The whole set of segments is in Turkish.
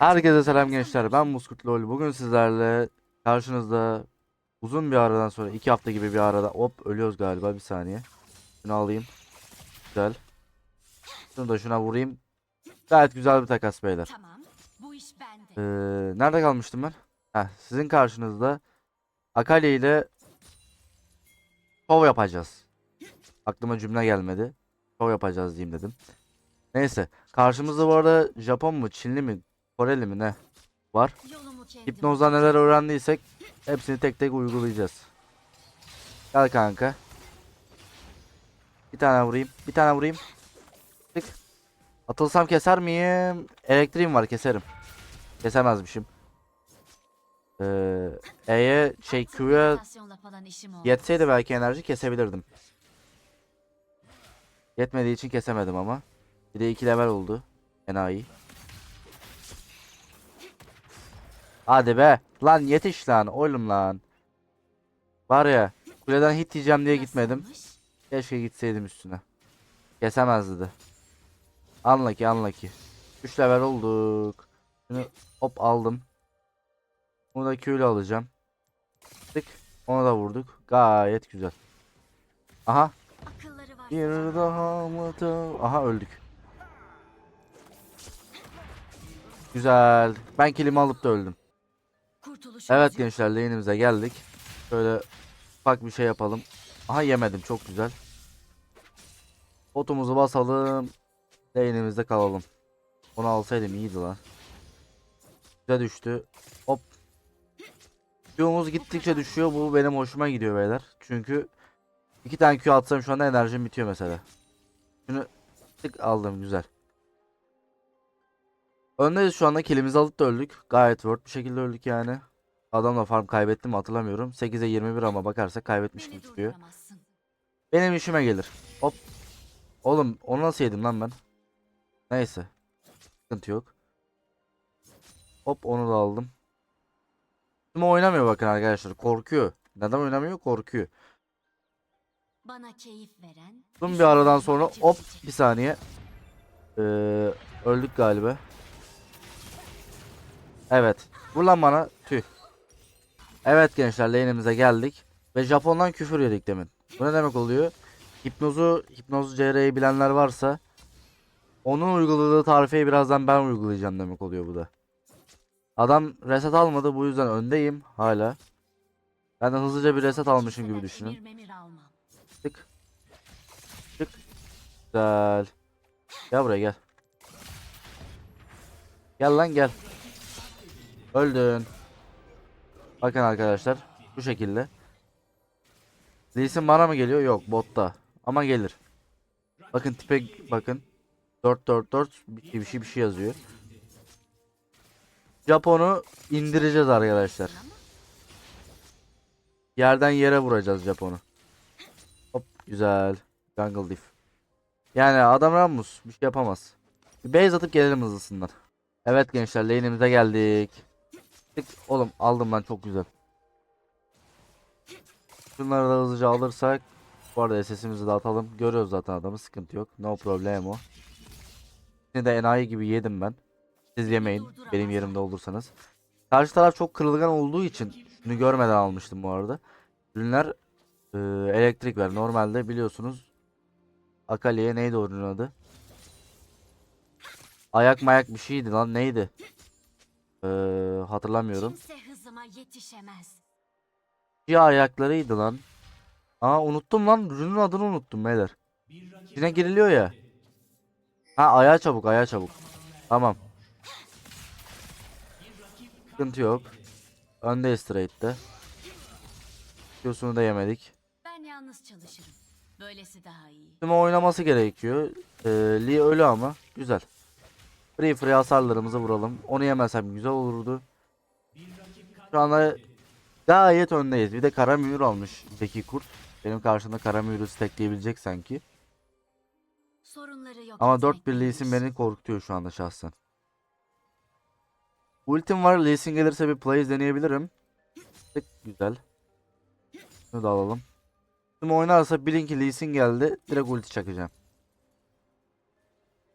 Herkese selam gençler. Ben Muskut Lol. Bugün sizlerle karşınızda uzun bir aradan sonra iki hafta gibi bir arada hop ölüyoruz galiba bir saniye. Şunu alayım. Güzel. Şunu da şuna vurayım. Gayet güzel bir takas beyler. Tamam. Bu iş bende. Ee, nerede kalmıştım ben? Heh, sizin karşınızda Akali ile şov yapacağız. Aklıma cümle gelmedi. Şov yapacağız diyeyim dedim. Neyse. Karşımızda bu arada Japon mu, Çinli mi, Koreli mi ne var? Hipnozdan neler öğrendiysek hepsini tek tek uygulayacağız. Gel kanka. Bir tane vurayım. Bir tane vurayım. Tık. Atılsam keser miyim? Elektriğim var keserim. Kesemezmişim. Ee, E'ye şey Q'ya yetseydi belki enerji kesebilirdim. Yetmediği için kesemedim ama. Bir de 2 level oldu. Enayi. Hadi be. Lan yetiş lan oğlum lan. Var ya kuleden hit diyeceğim diye gitmedim. Keşke gitseydim üstüne. Kesemezdi de. Unlucky unlucky. 3 level olduk. Şunu hop aldım. Bunu da ile alacağım. Tık. Onu da vurduk. Gayet güzel. Aha. Bir daha mı Aha öldük. Güzel. Ben kilimi alıp da öldüm. Kurtuluş Evet yok. gençler lane'imize geldik. Şöyle ufak bir şey yapalım. Aha yemedim çok güzel. Potumuzu basalım. Lane'imizde kalalım. Onu alsaydım iyiydi lan. Güzel düştü. Hop. Q'muz gittikçe düşüyor. Bu benim hoşuma gidiyor beyler. Çünkü iki tane Q atsam şu anda enerjim bitiyor mesela. Şunu tık aldım güzel. Öndeyiz şu anda kilimizi alıp da öldük. Gayet word bir şekilde öldük yani. Adamla farm kaybettim mi hatırlamıyorum. 8'e 21 ama bakarsak kaybetmiş gibi çıkıyor. Benim işime gelir. Hop. Oğlum onu nasıl yedim lan ben? Neyse. Sıkıntı yok. Hop onu da aldım. Ama oynamıyor bakın arkadaşlar. Korkuyor. Neden oynamıyor? Korkuyor. Bana keyif veren. Uzun bir aradan sonra hop bir saniye. Ee, öldük galiba. Evet. Vur lan bana. Evet gençler lane'imize geldik. Ve Japon'dan küfür yedik demin. Bu ne demek oluyor? Hipnozu, hipnoz CR'yi bilenler varsa onun uyguladığı tarifeyi birazdan ben uygulayacağım demek oluyor bu da. Adam reset almadı bu yüzden öndeyim hala. Ben de hızlıca bir reset almışım gibi düşünün. Tık. Tık. Güzel. Gel buraya gel. Gel lan gel. Öldün. Bakın arkadaşlar. Bu şekilde. Lee bana mı geliyor? Yok botta. Ama gelir. Bakın tipe bakın. 444 bir bir şey bir şey yazıyor. Japon'u indireceğiz arkadaşlar. Yerden yere vuracağız Japon'u. Hop güzel. Jungle diff. Yani adam Rammus bir şey yapamaz. Bir base atıp gelelim hızlısından. Evet gençler lane'imize geldik. Tık, oğlum aldım ben çok güzel. Şunları da hızlıca alırsak. Bu arada SS'imizi de atalım. Görüyoruz zaten adamı sıkıntı yok. No problem o. Şimdi de enayi gibi yedim ben. Siz yemeyin. Benim yerimde olursanız. Karşı taraf çok kırılgan olduğu için şunu görmeden almıştım bu arada. Ürünler e, elektrik ver. Normalde biliyorsunuz Akali'ye neydi onun adı? Ayak mayak bir şeydi lan neydi? Ee, hatırlamıyorum. Kimse hızıma yetişemez. Bir ayaklarıydı lan. Aa unuttum lan. Ürünün adını unuttum beyler. İçine giriliyor ya. Ha ayağa çabuk ayağa çabuk. Tamam. Sıkıntı yok. Önde straight'te. Q'sunu da yemedik. Ben yalnız çalışırım. Böylesi daha iyi. Şimdi oynaması gerekiyor. Ee, Lee ölü ama güzel. Free free hasarlarımızı vuralım. Onu yemesem güzel olurdu. Şu anda gayet öndeyiz. Bir de kara mühür almış Zeki Kurt. Benim karşımda kara mühürü stackleyebilecek sanki. Ama etmek 4 bir Lee Sin neymiş? beni korkutuyor şu anda şahsen. Ultim var. Lee Sin gelirse bir plays deneyebilirim. Tık, güzel. Şunu da alalım. Şimdi oynarsa bilin ki Lee Sin geldi. Direkt ulti çakacağım.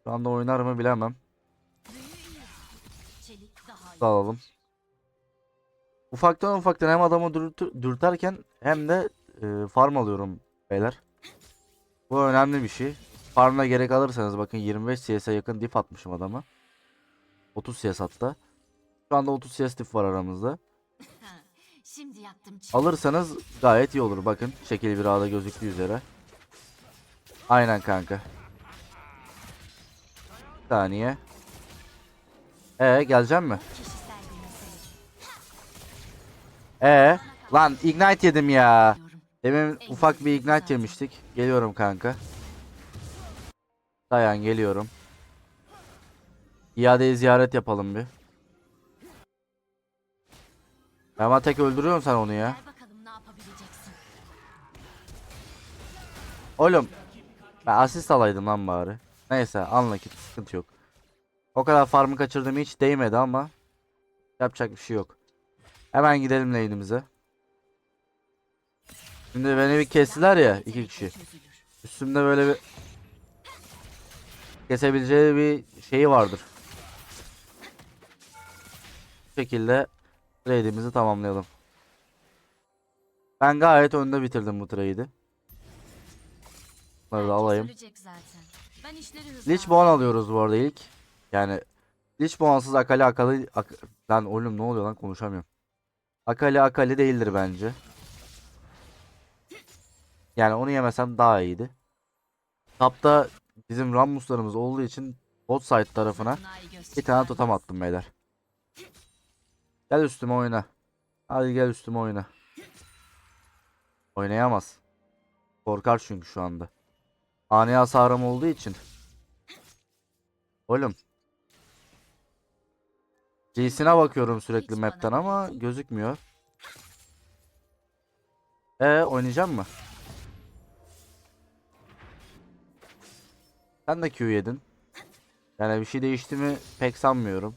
Şu anda oynar mı bilemem. İyi. alalım. Ufaktan ufaktan hem adamı dürtü- dürterken hem de e, farm alıyorum beyler. Bu önemli bir şey. Farm'a gerek alırsanız bakın 25 CS'e yakın dip atmışım adama. 30 CS hatta. Şu anda 30 CS dip var aramızda. Şimdi yaptım. Alırsanız gayet iyi olur. Bakın şekil bir ağda gözüktüğü üzere. Aynen kanka. Bir saniye. Ee geleceğim mi? Ee lan ignite yedim ya. Demin ufak bir ignite yemiştik. Geliyorum kanka. Dayan geliyorum. İadeyi ziyaret yapalım bir. Ama tek öldürüyorsun sen onu ya. Oğlum ben asist alaydım lan bari. Neyse anla ki sıkıntı yok. O kadar farmı kaçırdığım hiç değmedi ama yapacak bir şey yok. Hemen gidelim lane'imize. Şimdi beni bir kestiler ya iki kişi. Üstümde böyle bir kesebileceği bir şeyi vardır. Bu şekilde trade'imizi tamamlayalım. Ben gayet önde bitirdim bu trade'i. Bunları da alayım. Lich Bone alıyoruz bu arada ilk. Yani Lich Bone'sız Akali Akali Ak lan oğlum ne oluyor lan konuşamıyorum. Akali Akali değildir bence. Yani onu yemesem daha iyiydi. Tapta bizim Rammuslarımız olduğu için bot side tarafına bir tane totem attım beyler. Gel üstüme oyna. Hadi gel üstüme oyna. Oynayamaz. Korkar çünkü şu anda. Ani hasarım olduğu için. Oğlum. C'sine bakıyorum sürekli map'ten ama gözükmüyor. E oynayacak mı? Sen de Q yedin. Yani bir şey değişti mi pek sanmıyorum.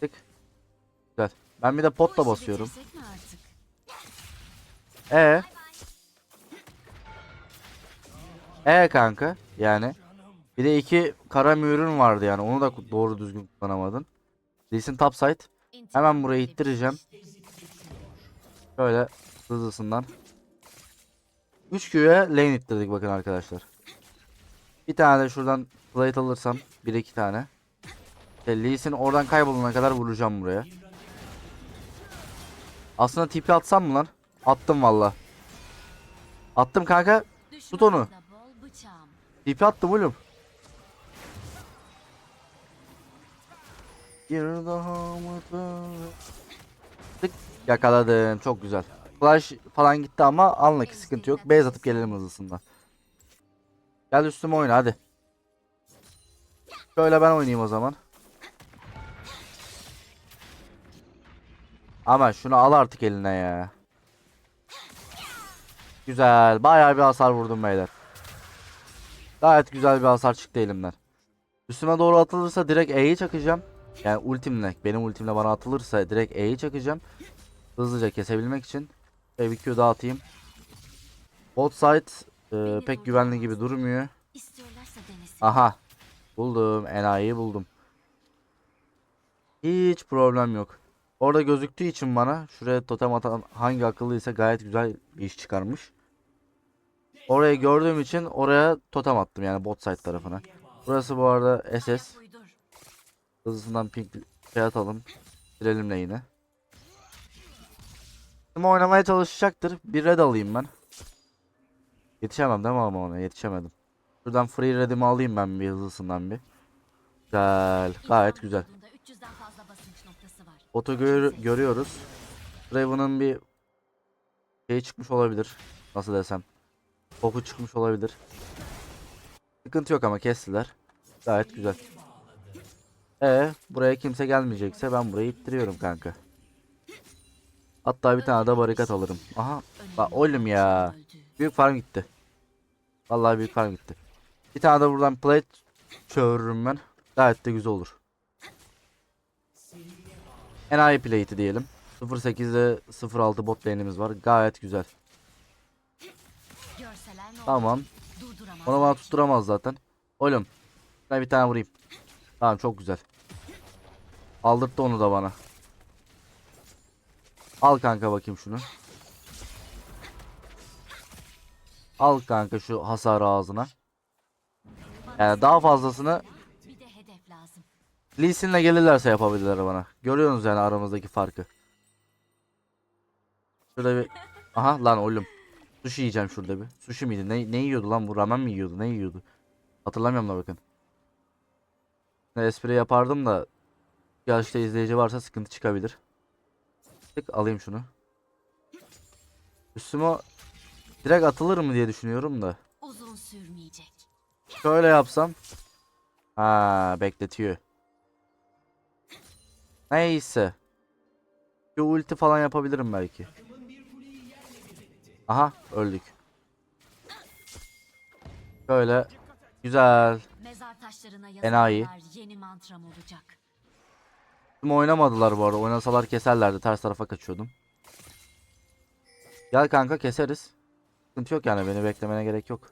Tık. Güzel. Ben bir de potla basıyorum. E. E kanka yani. Bir de iki kara mühürün vardı yani onu da doğru düzgün kullanamadın. Lee'sin topside. Hemen buraya ittireceğim. Şöyle hızlısından. 3 Q'ya lane ittirdik bakın arkadaşlar. Bir tane de şuradan plate alırsam. bir iki tane. İşte Lee'sin oradan kaybolana kadar vuracağım buraya. Aslında TP atsam mı lan? Attım valla. Attım kanka. Tut onu. TP attım oğlum. Bir daha Tık yakaladım çok güzel. Flash falan gitti ama anla ki sıkıntı yok. Beyaz atıp gelelim hızlısından. Gel üstüme oyna hadi. Şöyle ben oynayayım o zaman. Ama şunu al artık eline ya. Güzel. Bayağı bir hasar vurdum beyler. Gayet güzel bir hasar çıktı elimden. Üstüme doğru atılırsa direkt E'yi çakacağım. Yani ultimle, benim ultimle bana atılırsa direkt E'yi çakacağım. Hızlıca kesebilmek için. Ve bir Q daha atayım. Bot side e, pek güvenli gibi durmuyor. Aha. Buldum. Enayi'yi buldum. Hiç problem yok. Orada gözüktüğü için bana şuraya totem atan hangi akıllıysa gayet güzel bir iş çıkarmış. Orayı gördüğüm için oraya totem attım yani bot side tarafına. Burası bu arada SS. Hızlısından pink şey atalım. Girelim yine. Şimdi oynamaya çalışacaktır. Bir red alayım ben. Yetişemem değil mi ama ona? Yetişemedim. Şuradan free red'imi alayım ben bir hızlısından bir. Güzel. Gayet güzel. vücudunda 300'den fazla basınç noktası var. Oto gör- görüyoruz. Draven'ın bir şey çıkmış olabilir. Nasıl desem. Koku çıkmış olabilir. Sıkıntı yok ama kestiler. Gayet güzel. E buraya kimse gelmeyecekse ben burayı ittiriyorum kanka. Hatta bir tane de barikat alırım. Aha. Bak oğlum ya. Büyük farm gitti. Vallahi büyük farm gitti. Bir tane de buradan plate çağırırım ben. Gayet de güzel olur. Enayi plate'i diyelim. 08'de 06 bot lane'imiz var. Gayet güzel. Tamam. Onu bana tutturamaz zaten. Oğlum. Ben bir tane vurayım. Tamam çok güzel. Aldırttı onu da bana. Al kanka bakayım şunu. Al kanka şu hasarı ağzına. Yani daha fazlasını. Lee Sin'le gelirlerse yapabilirler bana. Görüyorsunuz yani aramızdaki farkı. Şurada bir... Aha lan oğlum. Sushi yiyeceğim şurada bir. Sushi miydi? Ne, ne yiyordu lan bu? Ramen mi yiyordu? Ne yiyordu? Hatırlamıyorum da bakın. Espri yapardım da yaşta izleyici varsa sıkıntı çıkabilir. Tık alayım şunu. Üstüme direkt atılır mı diye düşünüyorum da. Uzun sürmeyecek. Şöyle yapsam. Ha bekletiyor. Neyse. Bir ulti falan yapabilirim belki. Aha öldük. Şöyle. Güzel. Mezar taşlarına Enayi. yazılanlar yeni mantram olacak. Şimdi oynamadılar bu arada. Oynasalar keserlerdi. Ters tarafa kaçıyordum. Gel kanka keseriz. Sıkıntı yok yani. Beni beklemene gerek yok.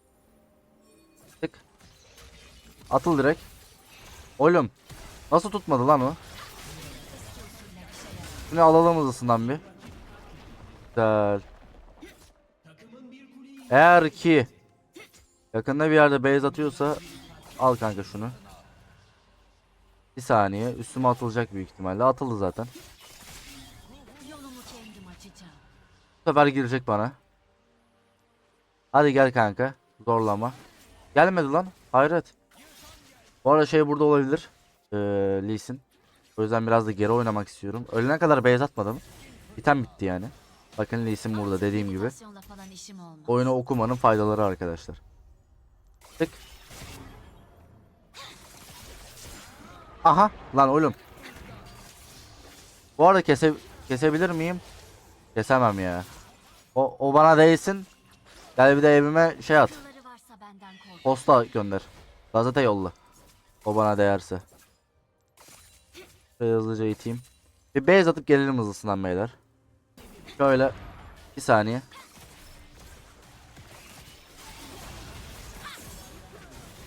Tık. Atıl direkt. Oğlum. Nasıl tutmadı lan o? Şimdi alalım hızlısından bir. Güzel. Eğer ki yakında bir yerde base atıyorsa al kanka şunu. Bir saniye. Üstüme atılacak büyük ihtimalle. Atıldı zaten. Bu sefer girecek bana. Hadi gel kanka. Zorlama. Gelmedi lan. Hayret. Bu arada şey burada olabilir. Ee, Lee Sin. O yüzden biraz da geri oynamak istiyorum. Ölene kadar beyaz atmadım. Biten bitti yani. Bakın Lee Sin burada dediğim gibi. Oyunu okumanın faydaları arkadaşlar. Tık. Aha lan oğlum. Bu arada kese kesebilir miyim? Kesemem ya. O, o bana değsin. Gel bir de evime şey at. Posta gönder. Gazete yolla. O bana değerse. Şöyle hızlıca iteyim. Bir beyaz atıp gelelim hızlısından beyler. Şöyle. Bir saniye.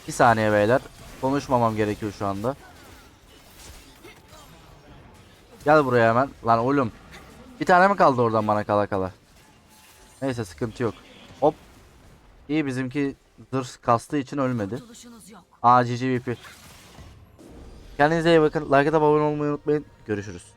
Bir saniye beyler. Konuşmamam gerekiyor şu anda. Gel buraya hemen. Lan oğlum. Bir tane mi kaldı oradan bana kala kala? Neyse sıkıntı yok. Hop. İyi bizimki zırh kastığı için ölmedi. Aa GGVP. Kendinize iyi bakın. Like atıp abone olmayı unutmayın. Görüşürüz.